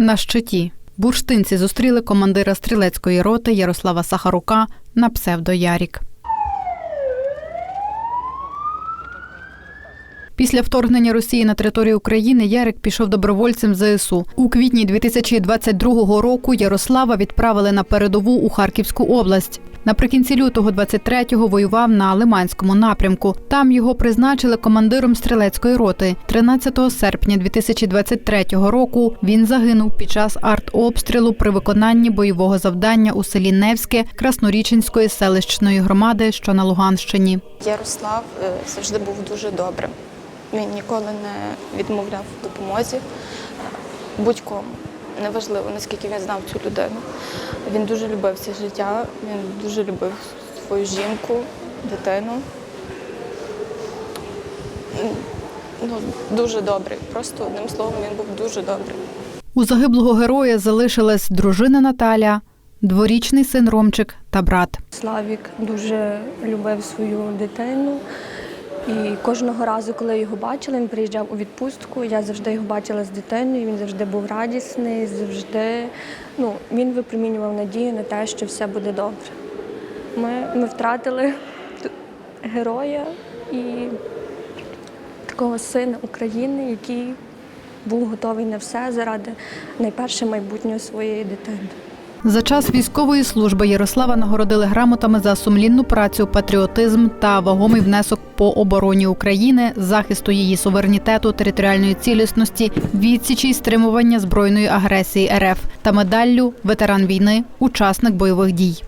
На щиті бурштинці зустріли командира стрілецької роти Ярослава Сахарука на псевдо Ярік. Після вторгнення Росії на територію України Ярик пішов добровольцем ЗСУ. У квітні 2022 року Ярослава відправили на передову у Харківську область. Наприкінці лютого 23-го воював на Лиманському напрямку. Там його призначили командиром стрілецької роти. 13 серпня 2023 року він загинув під час артобстрілу при виконанні бойового завдання у селі Невське Красноріченської селищної громади, що на Луганщині. Ярослав е, завжди був дуже добрим. Він ніколи не відмовляв в допомозі е, будь-кому. Неважливо, наскільки він знав цю людину. Він дуже любив це життя, він дуже любив свою жінку, дитину. Ну, дуже добрий. Просто одним словом, він був дуже добрий. У загиблого героя залишилась дружина Наталя, дворічний син Ромчик та брат. Славік дуже любив свою дитину. І кожного разу, коли я його бачила, він приїжджав у відпустку. Я завжди його бачила з дитиною. Він завжди був радісний, завжди ну, він випромінював надію на те, що все буде добре. Ми, ми втратили героя і такого сина України, який був готовий на все заради найперше майбутнього своєї дитини. За час військової служби Ярослава нагородили грамотами за сумлінну працю, патріотизм та вагомий внесок по обороні України, захисту її суверенітету, територіальної цілісності, відсічі й стримування збройної агресії РФ та медаллю ветеран війни, учасник бойових дій.